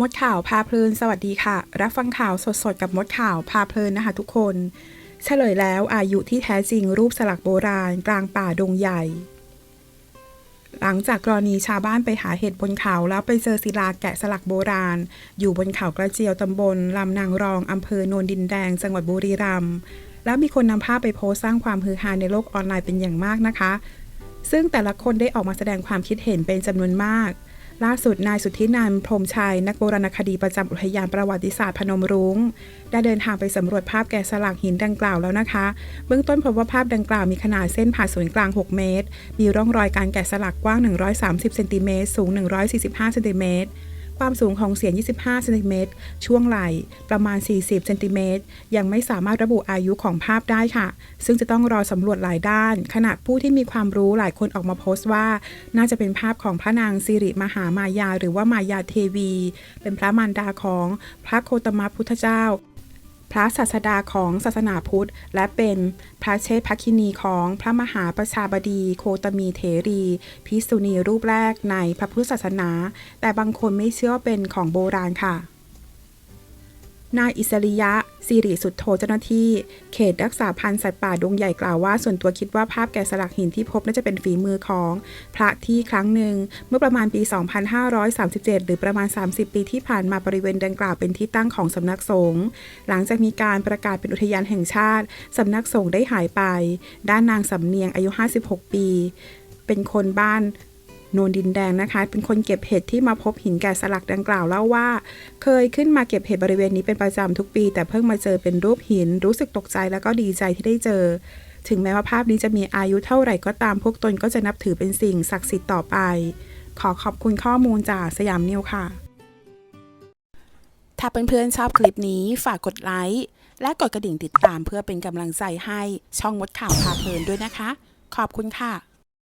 มดข่าวพาเพลินสวัสดีค่ะ รับฟังข่าวสดๆ กับมดข่าวพาเพลินนะคะทุกคน เฉลยแล้วอายุที่แท้จริงรูปสลักโบราณ กลางป่าดงใหญ่ หลังจากกรณีชาวบ้านไปหาเห็ดบนเขาแล้วไปเจอศิลาแกะสลักโบราณ อยู่บนเขากระเจียวตำบลลำนางรองอำเภอโนนดินแดง จังหวัดบุรีรัมย์แล้วมีคนนำภาพไปโพสต์สร้างความฮือฮาในโลกออนไลน์เป็นอย่างมากนะคะ ซึ่งแต่ละคนได้ออกมาแสดงความคิดเห็นเป็นจำนวนมาก ล่าสุดนายสุทธินันพรมชัย นักโบราณคดีประจำอุทยานประวัติศาสตร์พนมรุง้ง ได้เดินทางไปสำรวจภาพแกะสลักหินดังกล่าวแล้วนะคะ เบื้องต้นพบว่าภาพดังกล่าวมีขนาดเส้นผ่าศูนย์กลาง 6 เมตร มีร่องรอยการแกะสลักกว้าง 130 เซนติเมตร สูง 145 เซนติเมตร ความสูงของเสียง 25 เซนติเมตร ช่วงไหล่ประมาณ 40 เซนติเมตร ยังไม่สามารถระบุอายุของภาพได้ค่ะ ซึ่งจะต้องรอสำรวจหลายด้าน ขณะผู้ที่มีความรู้หลายคนออกมาโพสต์ว่า น่าจะเป็นภาพของพระนางสิริมหามายา หรือว่ามายาเทวี เป็นพระมารดาของพระโคตมพุทธเจ้า พระศาสดาของศาสนาพุทธ และเป็นพระเชษฐภคินีของพระมหาประชาบดีโคตมีเถรี พิกษุณีรูปแรกในพระพุทธศาสนา แต่บางคนไม่เชื่อเป็นของโบราณค่ะ นายอิสริยะสิริสุทโธเจ้าหน้าที่ เขตรักษาพันธุ์สัตว์ป่าดงใหญ่กล่าวว่า ส่วนตัวคิดว่าภาพแกะสลักหินที่พบน่าจะเป็นฝีมือของ พระที่ครั้งหนึ่ง เมื่อประมาณปี 2537 หรือประมาณ 30 ปีที่ผ่านมาบริเวณดังกล่าวเป็นที่ตั้งของสำนักสงฆ์หลังจากมีการประกาศเป็นอุทยานแห่งชาติสำนักสงฆ์ได้หายไป ด้านนางสำเนียงอายุ 56 ปี เป็นคนบ้าน โนนดินแดงนะคะ เป็นคนเก็บเห็ดที่มาพบหินแกะสลักดังกล่าวเล่าว่า เคยขึ้นมาเก็บเห็ดบริเวณนี้เป็นประจำทุกปี แต่เพิ่งมาเจอเป็นรูปหิน รู้สึกตกใจแล้วก็ดีใจที่ได้เจอ ถึงแม้ว่าภาพนี้จะมีอายุเท่าไหร่ก็ตามพวกตนก็จะนับถือเป็นสิ่งศักดิ์สิทธิ์ต่อไป ขอขอบคุณข้อมูลจากสยามนิวค่ะ ถ้าเพื่อนๆชอบคลิปนี้ฝากกดไลค์และกดกระดิ่งติดตามเพื่อเป็นกำลังใจให้ช่องมดข่าวพาเพลินด้วยนะคะ ขอบคุณค่ะ